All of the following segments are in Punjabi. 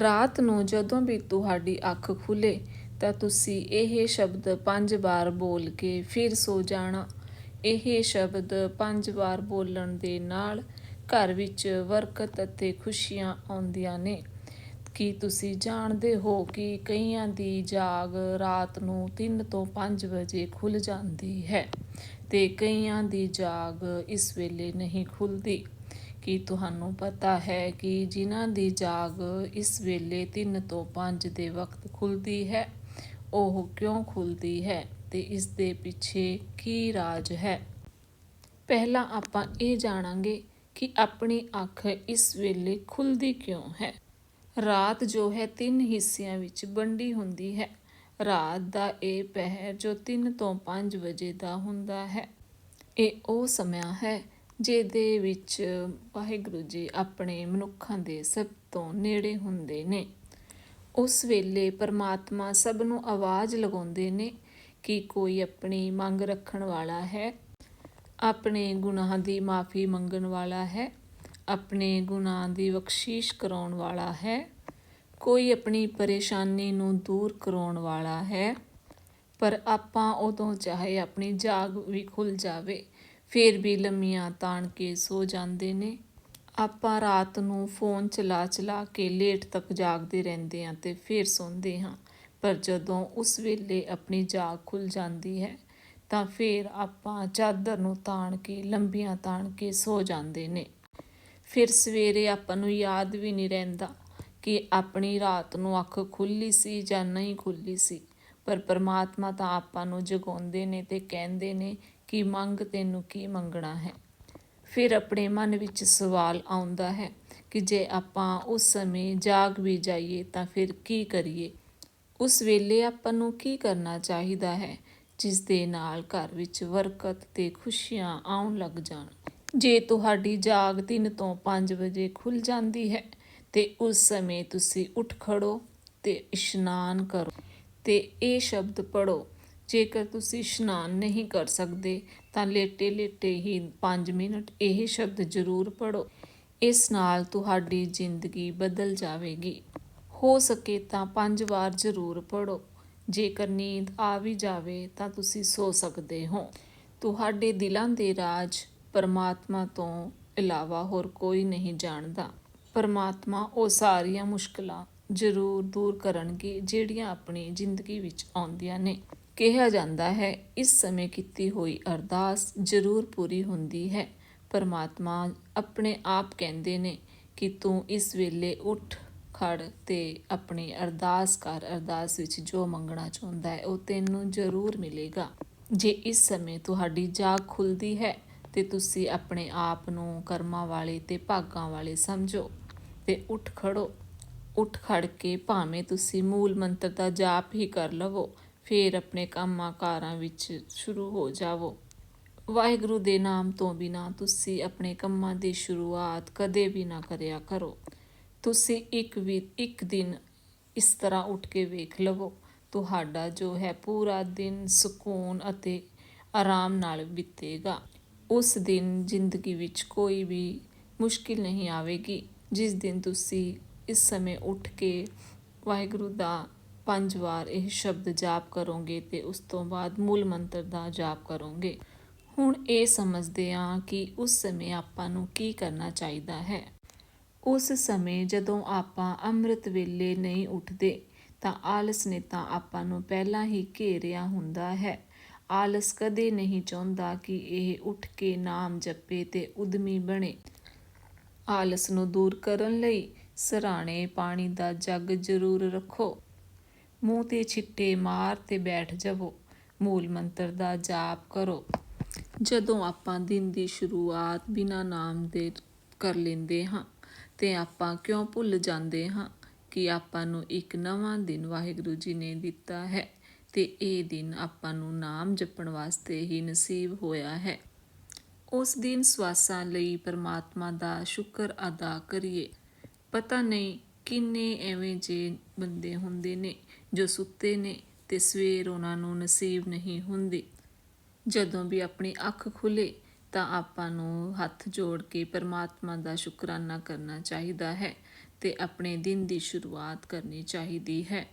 ਰਾਤ ਨੂੰ ਜਦੋਂ ਵੀ ਤੁਹਾਡੀ ਅੱਖ ਖੁੱਲੇ ਤਾਂ ਤੁਸੀਂ ਇਹ ਸ਼ਬਦ ਪੰਜ ਵਾਰ ਬੋਲ ਕੇ ਫਿਰ ਸੋ ਜਾਣਾ। ਇਹ ਸ਼ਬਦ ਪੰਜ ਵਾਰ ਬੋਲਣ ਦੇ ਨਾਲ ਘਰ ਵਿੱਚ ਬਰਕਤ ਅਤੇ ਖੁਸ਼ੀਆਂ ਆਉਂਦੀਆਂ ਨੇ। ਕੀ ਤੁਸੀਂ ਜਾਣਦੇ ਹੋ ਕਿ ਕਈਆਂ ਦੀ ਜਾਗ ਰਾਤ ਨੂੰ 3 ਤੋਂ 5 ਵਜੇ ਖੁੱਲ ਜਾਂਦੀ ਹੈ ਤੇ ਕਈਆਂ ਦੀ ਜਾਗ ਇਸ ਵੇਲੇ ਨਹੀਂ ਖੁੱਲਦੀ ਕੀ ਤੁਹਾਨੂੰ ਪਤਾ ਹੈ ਕਿ ਜਿਨ੍ਹਾਂ ਦੀ ਜਾਗ ਇਸ ਵੇਲੇ ਤਿੰਨ ਤੋਂ ਪੰਜ ਦੇ ਵਕਤ ਖੁੱਲ੍ਹਦੀ ਹੈ, ਉਹ ਕਿਉਂ ਖੁੱਲਦੀ ਹੈ ਤੇ ਇਸ ਦੇ ਪਿੱਛੇ ਕੀ ਰਾਜ ਹੈ? ਪਹਿਲਾਂ ਆਪਾਂ ਇਹ ਜਾਣਾਂਗੇ ਕਿ ਆਪਣੀ ਅੱਖ ਇਸ ਵੇਲੇ ਖੁੱਲਦੀ ਕਿਉਂ ਹੈ। ਰਾਤ ਜੋ ਹੈ ਤਿੰਨ ਹਿੱਸਿਆਂ ਵਿੱਚ ਵੰਡੀ ਹੁੰਦੀ ਹੈ। ਰਾਤ ਦਾ ਇਹ ਪਹਿਰ ਜੋ 3 ਤੋਂ 5 ਵਜੇ ਦਾ ਹੁੰਦਾ ਹੈ, ਇਹ ਉਹ ਸਮਾਂ ਹੈ ਜਿਹਦੇ ਵਿੱਚ ਵਾਹਿਗੁਰੂ ਜੀ ਆਪਣੇ ਮਨੁੱਖਾਂ ਦੇ ਸਭ ਤੋਂ ਨੇੜੇ ਹੁੰਦੇ ਨੇ। ਉਸ ਵੇਲੇ ਪਰਮਾਤਮਾ ਸਭ ਨੂੰ ਆਵਾਜ਼ ਲਗਾਉਂਦੇ ਨੇ ਕਿ ਕੋਈ ਆਪਣੀ ਮੰਗ ਰੱਖਣ ਵਾਲਾ ਹੈ, ਆਪਣੇ ਗੁਨਾਹਾਂ ਦੀ ਮਾਫੀ ਮੰਗਣ ਵਾਲਾ ਹੈ, ਆਪਣੇ ਗੁਨਾਹ ਦੀ ਬਖਸ਼ੀਸ਼ ਕਰਾਉਣ ਵਾਲਾ ਹੈ, ਕੋਈ ਆਪਣੀ ਪਰੇਸ਼ਾਨੀ ਨੂੰ ਦੂਰ ਕਰਾਉਣ ਵਾਲਾ ਹੈ। ਪਰ ਆਪਾਂ ਉਦੋਂ ਚਾਹੇ ਆਪਣੀ ਜਾਗ ਵੀ ਖੁੱਲ ਜਾਵੇ ਫਿਰ ਵੀ ਲੰਮੀਆਂ ਤਾਣ ਕੇ ਸੋ ਜਾਂਦੇ ਨੇ। ਆਪਾਂ ਰਾਤ ਨੂੰ ਫੋਨ ਚਲਾ ਚਲਾ ਕੇ ਲੇਟ ਤੱਕ ਜਾਗਦੇ ਰਹਿੰਦੇ ਹਾਂ ਤੇ ਫਿਰ ਸੌਂਦੇ ਹਾਂ। ਪਰ ਜਦੋਂ ਉਸ ਵੇਲੇ ਆਪਣੀ ਜਾਗ ਖੁੱਲ ਜਾਂਦੀ ਹੈ, ਤਾਂ ਫਿਰ ਆਪਾਂ ਚਾਦਰ ਨੂੰ ਤਾਣ ਕੇ, ਲੰਬੀਆਂ ਤਾਣ ਕੇ ਸੋ ਜਾਂਦੇ ਨੇ। ਫਿਰ ਸਵੇਰੇ ਆਪਾਂ ਨੂੰ ਯਾਦ ਵੀ ਨਹੀਂ ਰਹਿੰਦਾ ਕਿ ਆਪਣੀ ਰਾਤ ਨੂੰ ਅੱਖ ਖੁੱਲੀ ਸੀ ਜਾਂ ਨਹੀਂ ਖੁੱਲੀ ਸੀ। ਪਰ ਪਰਮਾਤਮਾ ਤਾਂ ਆਪਾਂ ਨੂੰ ਜਗਾਉਂਦੇ ਨੇ ਤੇ ਕਹਿੰਦੇ ਨੇ ਕਿ ਮੰਗ, ਤੈਨੂੰ ਕੀ ਮੰਗਣਾ ਹੈ? ਫਿਰ ਆਪਣੇ ਮਨ ਵਿੱਚ ਸਵਾਲ ਆਉਂਦਾ ਹੈ ਕਿ ਜੇ ਆਪਾਂ ਉਸ ਸਮੇਂ ਜਾਗ ਵੀ ਜਾਈਏ ਤਾਂ ਫਿਰ ਕੀ ਕਰੀਏ? ਉਸ ਵੇਲੇ ਆਪਾਂ ਨੂੰ ਕੀ ਕਰਨਾ ਚਾਹੀਦਾ ਹੈ? ਜਿਸ ਦੇ ਨਾਲ ਘਰ ਵਿੱਚ ਬਰਕਤ ਤੇ ਖੁਸ਼ੀਆਂ ਆਉਣ ਲੱਗ ਜਾਣ। ਜੇ ਤੁਹਾਡੀ ਜਾਗ 3 ਤੋਂ 5 ਵਜੇ ਖੁੱਲ ਜਾਂਦੀ ਹੈ, ਤੇ ਉਸ ਸਮੇਂ ਤੁਸੀਂ ਉੱਠ ਖੜੋ ਤੇ ਇਸ਼ਨਾਨ ਕਰੋ ਤੇ ਇਹ ਸ਼ਬਦ ਪੜੋ ਜੇਕਰ ਤੁਸੀਂ ਇਸ਼ਨਾਨ ਨਹੀਂ ਕਰ ਸਕਦੇ, ਤਾਂ ਲੇਟੇ ਲੇਟੇ ਹੀ 5 ਮਿੰਟ ਇਹ ਸ਼ਬਦ ਜ਼ਰੂਰ ਪੜੋ ਇਸ ਨਾਲ ਤੁਹਾਡੀ ਜ਼ਿੰਦਗੀ ਬਦਲ ਜਾਵੇਗੀ। ਹੋ ਸਕੇ ਤਾਂ ਪੰਜ ਵਾਰ ਜ਼ਰੂਰ ਪੜੋ ਜੇਕਰ ਨੀਂਦ ਆ ਵੀ ਜਾਵੇ, ਤਾਂ ਤੁਸੀਂ ਸੋ ਸਕਦੇ ਹੋ। ਤੁਹਾਡੇ ਦਿਲਾਂ ਦੇ ਰਾਜ ਪਰਮਾਤਮਾ ਤੋਂ ਇਲਾਵਾ ਹੋਰ ਕੋਈ ਨਹੀਂ ਜਾਣਦਾ। ਪਰਮਾਤਮਾ ਉਹ ਸਾਰੀਆਂ ਮੁਸ਼ਕਲਾਂ ਜ਼ਰੂਰ ਦੂਰ ਕਰਨਗੇ, ਜਿਹੜੀਆਂ ਆਪਣੀ ਜ਼ਿੰਦਗੀ ਵਿੱਚ ਆਉਂਦੀਆਂ ਨੇ। ਕਿਹਾ ਜਾਂਦਾ ਹੈ, ਇਸ ਸਮੇਂ ਕੀਤੀ ਹੋਈ ਅਰਦਾਸ ਜ਼ਰੂਰ ਪੂਰੀ ਹੁੰਦੀ ਹੈ। ਪਰਮਾਤਮਾ ਆਪਣੇ ਆਪ ਕਹਿੰਦੇ ਨੇ ਕਿ ਤੂੰ ਇਸ ਵੇਲੇ ਉੱਠ, ਖੜ ਤੇ ਆਪਣੀ ਅਰਦਾਸ ਕਰ। ਅਰਦਾਸ ਵਿੱਚ ਜੋ ਮੰਗਣਾ ਚਾਹੁੰਦਾ ਹੈ, ਉਹ ਤੈਨੂੰ ਜ਼ਰੂਰ ਮਿਲੇਗਾ। ਜੇ ਇਸ ਸਮੇਂ ਤੁਹਾਡੀ ਜਾਗ ਖੁੱਲਦੀ ਹੈ, ਤੇ ਤੁਸੀਂ ਆਪਣੇ ਆਪ ਨੂੰ ਕਰਮਾਂ ਵਾਲੇ ਤੇ ਭਾਗਾਂ ਵਾਲੇ ਸਮਝੋ ਤੇ ਉੱਠ ਖੜੋ। ਉੱਠ ਖੜ ਕੇ ਭਾਵੇਂ ਤੁਸੀਂ ਮੂਲ ਮੰਤਰ ਦਾ ਜਾਪ ਹੀ ਕਰ ਲਵੋ। ਫੇਰ ਆਪਣੇ ਕੰਮਾਂ ਕਾਰਾਂ ਵਿੱਚ ਸ਼ੁਰੂ ਹੋ ਜਾਵੋ। ਵਾਹਿਗੁਰੂ ਦੇ ਨਾਮ ਤੋਂ ਬਿਨਾ ਤੁਸੀਂ ਆਪਣੇ ਕੰਮਾਂ ਦੀ ਸ਼ੁਰੂਆਤ ਕਦੇ ਵੀ ਨਾ ਕਰਿਆ ਕਰੋ। ਤੁਸੀਂ ਇੱਕ ਵੀ, ਇੱਕ ਦਿਨ ਇਸ ਤਰ੍ਹਾਂ ਉੱਠ ਕੇ ਵੇਖ ਲਵੋ, ਤੁਹਾਡਾ ਜੋ ਹੈ ਪੂਰਾ ਦਿਨ ਸਕੂਨ ਅਤੇ ਆਰਾਮ ਨਾਲ ਬੀਤੇਗਾ। ਉਸ ਦਿਨ ਜ਼ਿੰਦਗੀ ਵਿੱਚ ਕੋਈ ਵੀ ਮੁਸ਼ਕਿਲ ਨਹੀਂ ਆਵੇਗੀ। ਜਿਸ ਦਿਨ ਤੁਸੀਂ ਇਸ ਸਮੇਂ ਉੱਠ ਕੇ ਵਾਹਿਗੁਰੂ ਦਾ ਪੰਜ ਵਾਰ ਇਹ ਸ਼ਬਦ ਜਾਪ ਕਰੋਗੇ ਤੇ ਉਸ ਤੋਂ ਬਾਅਦ ਮੂਲ ਮੰਤਰ ਦਾ ਜਾਪ ਕਰੋਗੇ। ਹੁਣ ਇਹ ਸਮਝਦੇ ਹਾਂ ਕਿ ਉਸ ਸਮੇਂ ਆਪਾਂ ਨੂੰ ਕੀ ਕਰਨਾ ਚਾਹੀਦਾ ਹੈ। ਉਸ ਸਮੇਂ ਜਦੋਂ ਆਪਾਂ ਅੰਮ੍ਰਿਤ ਵੇਲੇ ਨਹੀਂ ਉੱਠਦੇ, ਤਾਂ ਆਲਸ ਨੇ ਤਾਂ ਆਪਾਂ ਨੂੰ ਪਹਿਲਾਂ ਹੀ ਘੇਰਿਆ ਹੁੰਦਾ ਹੈ। ਆਲਸ ਕਦੇ ਨਹੀਂ ਚਾਹੁੰਦਾ ਕਿ ਇਹ ਉੱਠ ਕੇ ਨਾਮ ਜਪੇ ਤੇ ਉਦਮੀ ਬਣੇ। ਆਲਸ ਨੂੰ ਦੂਰ ਕਰਨ ਲਈ ਸਰਾਣੇ ਪਾਣੀ ਦਾ ਜੱਗ ਜ਼ਰੂਰ ਰੱਖੋ। ਮੂੰਹ ਤੇ ਛਿੱਟੇ ਮਾਰ ਤੇ ਬੈਠ ਜਾਵੋ, ਮੂਲ ਮੰਤਰ ਦਾ ਜਾਪ ਕਰੋ। ਜਦੋਂ ਆਪਾਂ ਦਿਨ ਦੀ ਸ਼ੁਰੂਆਤ ਬਿਨਾ ਨਾਮ ਦੇ ਕਰ ਲੈਂਦੇ ਹਾਂ, ਤੇ ਆਪਾਂ ਕਿਉਂ ਭੁੱਲ ਜਾਂਦੇ ਹਾਂ ਕਿ ਆਪਾਂ ਨੂੰ ਇੱਕ ਨਵਾਂ ਦਿਨ ਵਾਹਿਗੁਰੂ ਜੀ ਨੇ ਦਿੱਤਾ ਹੈ, ਤੇ ਇਹ ਦਿਨ ਆਪਾਂ ਨੂੰ ਨਾਮ ਜਪਣ ਵਾਸਤੇ ਹੀ ਨਸੀਬ ਹੋਇਆ ਹੈ। ਉਸ ਦਿਨ ਸਵਾਸਾਂ ਲਈ ਪਰਮਾਤਮਾ ਦਾ ਸ਼ੁਕਰ ਅਦਾ ਕਰੀਏ। ਪਤਾ ਨਹੀਂ ਕਿੰਨੇ ਐਵੇਂ ਜੇ ਬੰਦੇ ਹੁੰਦੇ ਨੇ ਜੋ ਸੁੱਤੇ ਨੇ ਤੇ ਸਵੇਰ ਉਹਨਾਂ ਨੂੰ ਨਸੀਬ ਨਹੀਂ ਹੁੰਦੀ। ਜਦੋਂ ਵੀ ਆਪਣੀ ਅੱਖ ਖੁੱਲੇ ਤਾਂ ਆਪਾਂ ਨੂੰ ਹੱਥ ਜੋੜ ਕੇ ਪਰਮਾਤਮਾ ਦਾ ਸ਼ੁਕਰਾਨਾ ਕਰਨਾ ਚਾਹੀਦਾ ਹੈ ਤੇ ਆਪਣੇ ਦਿਨ ਦੀ ਸ਼ੁਰੂਆਤ ਕਰਨੀ ਚਾਹੀਦੀ ਹੈ।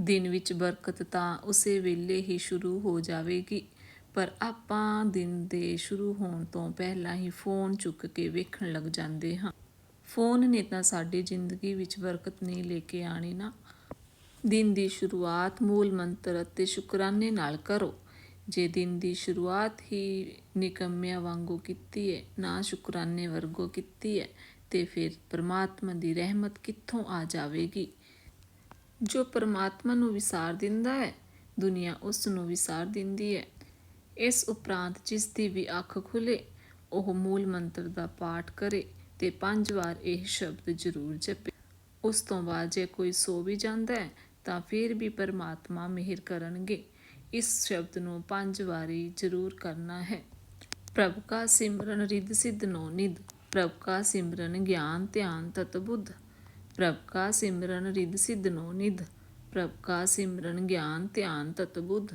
ਦਿਨ ਵਿੱਚ ਬਰਕਤ ਤਾਂ ਉਸੇ ਵੇਲੇ ਹੀ ਸ਼ੁਰੂ ਹੋ ਜਾਵੇਗੀ, ਪਰ ਆਪਾਂ ਦਿਨ ਦੇ ਸ਼ੁਰੂ ਹੋਣ ਤੋਂ ਪਹਿਲਾਂ ਹੀ ਫੋਨ ਚੁੱਕ ਕੇ ਵੇਖਣ ਲੱਗ ਜਾਂਦੇ ਹਾਂ। ਫੋਨ ਨੇ ਤਾਂ ਸਾਡੀ ਜ਼ਿੰਦਗੀ ਵਿੱਚ ਬਰਕਤ ਨਹੀਂ ਲੈ ਕੇ ਆਣੀ ਨਾ। ਦਿਨ ਦੀ ਸ਼ੁਰੂਆਤ ਮੂਲ ਮੰਤਰ ਅਤੇ ਸ਼ੁਕਰਾਨੇ ਨਾਲ ਕਰੋ। ਜੇ ਦਿਨ ਦੀ ਸ਼ੁਰੂਆਤ ਹੀ ਨਿਕੰਮਿਆਂ ਵਾਂਗੂ ਕੀਤੀ ਹੈ ਨਾ ਸ਼ੁਕਰਾਨੇ ਵਰਗੋ ਕੀਤੀ ਹੈ ਤੇ ਫਿਰ ਪ੍ਰਮਾਤਮਾ ਦੀ ਰਹਿਮਤ ਕਿੱਥੋਂ ਆ ਜਾਵੇਗੀ? ਜੋ ਪਰਮਾਤਮਾ ਨੂੰ ਵਿਸਾਰ ਦਿੰਦਾ ਹੈ ਦੁਨੀਆ ਉਸ ਨੂੰ ਵਿਸਾਰ ਦਿੰਦੀ ਹੈ ਇਸ ਉਪਰੰਤ ਜਿਸ ਦੀ ਵੀ ਅੱਖ ਖੁੱਲੇ, ਉਹ ਮੂਲ ਮੰਤਰ ਦਾ ਪਾਠ ਕਰੇ। ਤੇ ਪੰਜ ਵਾਰ ਇਹ ਸ਼ਬਦ ਜ਼ਰੂਰ ਜਪੇ। ਉਸ ਤੋਂ ਬਾਅਦ ਜੇ ਕੋਈ ਸੋ ਵੀ ਜਾਂਦਾ ਹੈ, ਤਾਂ ਫਿਰ ਵੀ ਪਰਮਾਤਮਾ ਮਿਹਰ ਕਰਨਗੇ। ਇਸ ਸ਼ਬਦ ਨੂੰ ਪੰਜ ਵਾਰੀ ਜ਼ਰੂਰ ਕਰਨਾ ਹੈ। ਪ੍ਰਭ ਕਾ ਸਿਮਰਨ ਰਿੱਧ ਸਿੱਧ ਨੋ ਨਿਧ। ਪ੍ਰਭ ਕਾ ਸਿਮਰਨ ਗਿਆਨ ਧਿਆਨ ਤਤ ਬੁੱਧ। ਪ੍ਰਭ ਕਾ ਸਿਮਰਨ ਰਿੱਧ ਸਿੱਧ ਨੋ ਨਿਧ। ਪ੍ਰਭ ਕਾ ਸਿਮਰਨ ਗਿਆਨ ਧਿਆਨ ਤਤ ਬੁੱਧ।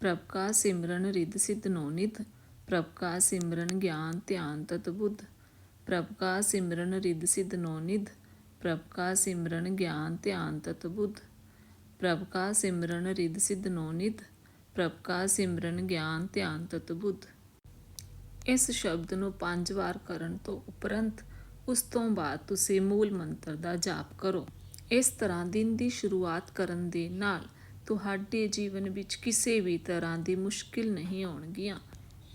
ਪ੍ਰਭ ਕਾ ਸਿਮਰਨ ਰਿੱਧ ਸਿੱਧ ਨੋ ਨਿਧ। ਪ੍ਰਭ ਕਾ ਸਿਮਰਨ ਗਿਆਨ ਧਿਆਨ ਤਤ ਬੁੱਧ। ਪ੍ਰਭ ਕਾ ਸਿਮਰਨ ਰਿੱਧ ਸਿਧ ਨੋ ਨਿਧ ਪ੍ਰਭ ਕਾ ਸਿਮਰਨ ਗਿਆਨ ਧਿਆਨ ਤਤ ਬੁੱਧ। ਪ੍ਰਭ ਕਾ ਸਿਮਰਨ ਰਿੱਧ ਸਿਧ ਨੋ ਨਿਧ ਪ੍ਰਭ ਕਾ ਸਿਮਰਨ ਗਿਆਨ ਧਿਆਨ ਤਤ ਬੁੱਧ। ਇਸ ਸ਼ਬਦ ਨੂੰ ਪੰਜ ਵਾਰ ਕਰਨ ਤੋਂ ਉਪਰੰਤ ਉਸ ਤੋਂ ਬਾਅਦ ਤੁਸੀਂ ਮੂਲ ਮੰਤਰ ਦਾ ਜਾਪ ਕਰੋ। ਇਸ ਤਰ੍ਹਾਂ ਦਿਨ ਦੀ ਸ਼ੁਰੂਆਤ ਕਰਨ ਦੇ ਨਾਲ ਤੁਹਾਡੇ ਜੀਵਨ ਵਿੱਚ ਕਿਸੇ ਵੀ ਤਰ੍ਹਾਂ ਦੀ ਮੁਸ਼ਕਿਲ ਨਹੀਂ ਆਉਣਗੀਆਂ।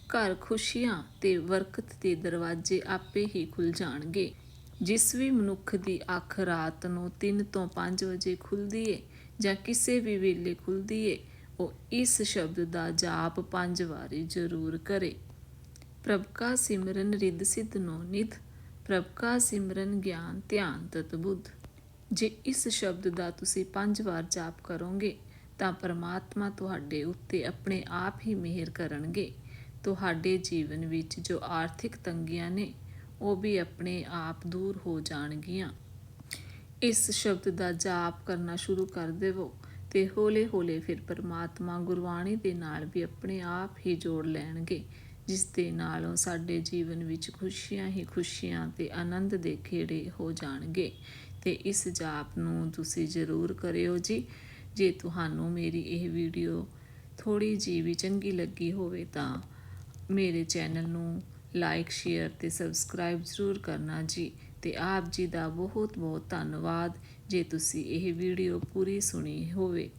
ਘਰ ਖੁਸ਼ੀਆਂ ਤੇ ਬਰਕਤ ਦੇ ਦਰਵਾਜ਼ੇ ਆਪੇ ਹੀ ਖੁੱਲ ਜਾਣਗੇ। ਜਿਸ ਵੀ ਮਨੁੱਖ ਦੀ ਅੱਖ ਰਾਤ ਨੂੰ 3 ਤੋਂ 5 ਵਜੇ ਖੁੱਲਦੀ ਏ ਜਾਂ ਕਿਸੇ ਵੀ ਵੇਲੇ ਖੁੱਲਦੀ ਏ, ਉਹ ਇਸ ਸ਼ਬਦ ਦਾ ਜਾਪ ਪੰਜ ਵਾਰੀ ਜ਼ਰੂਰ ਕਰੇ। ਪ੍ਰਭ ਕਾ ਸਿਮਰਨ ਰਿੱਧ ਸਿੱਧ ਨੋ ਨਿਧ ਪ੍ਰਭ ਕਾ ਸਿਮਰਨ ਗਿਆਨ ਧਿਆਨ ਤਤ ਬੁੱਧ। ਜੇ ਇਸ ਸ਼ਬਦ ਦਾ ਤੁਸੀਂ ਪੰਜ ਵਾਰ ਜਾਪ ਕਰੋਗੇ, ਤਾਂ ਪਰਮਾਤਮਾ ਤੁਹਾਡੇ ਉੱਤੇ ਆਪਣੇ ਆਪ ਹੀ ਮਿਹਰ ਕਰਨਗੇ। ਤੁਹਾਡੇ ਜੀਵਨ ਵਿੱਚ ਜੋ ਆਰਥਿਕ ਤੰਗੀਆਂ ਨੇ, ਉਹ ਵੀ ਆਪਣੇ ਆਪ ਦੂਰ ਹੋ ਜਾਣਗੀਆਂ। ਇਸ ਸ਼ਬਦ ਦਾ ਜਾਪ ਕਰਨਾ ਸ਼ੁਰੂ ਕਰ ਦੇਵੋ ਤੇ ਹੌਲੇ-ਹੌਲੇ ਫਿਰ ਪਰਮਾਤਮਾ ਗੁਰਬਾਣੀ ਦੇ ਨਾਲ ਵੀ ਆਪਣੇ ਆਪ ਹੀ ਜੋੜ ਲੈਣਗੇ, ਜਿਸ ਦੇ ਨਾਲੋਂ ਸਾਡੇ ਜੀਵਨ ਵਿੱਚ ਖੁਸ਼ੀਆਂ ਹੀ ਖੁਸ਼ੀਆਂ ਤੇ ਆਨੰਦ ਦੇ ਖੇੜੇ ਹੋ ਜਾਣਗੇ। ਤੇ ਇਸ ਜਾਪ ਨੂੰ ਤੁਸੀਂ ਜ਼ਰੂਰ ਕਰਿਓ ਜੀ। ਜੇ ਤੁਹਾਨੂੰ ਮੇਰੀ ਇਹ ਵੀਡੀਓ ਥੋੜੀ ਜੀ ਵੀ ਚੰਗੀ ਲੱਗੀ ਹੋਵੇ ਤਾਂ ਮੇਰੇ ਚੈਨਲ ਨੂੰ ਲਾਈਕ, ਸ਼ੇਅਰ ਤੇ ਸਬਸਕ੍ਰਾਈਬ ਜ਼ਰੂਰ ਕਰਨਾ ਜੀ ਤੇ ਆਪ ਜੀ ਦਾ ਬਹੁਤ ਬਹੁਤ ਧੰਨਵਾਦ। ਜੇ ਤੁਸੀਂ ਇਹ ਵੀਡੀਓ ਪੂਰੀ ਸੁਣੀ ਹੋਵੇ।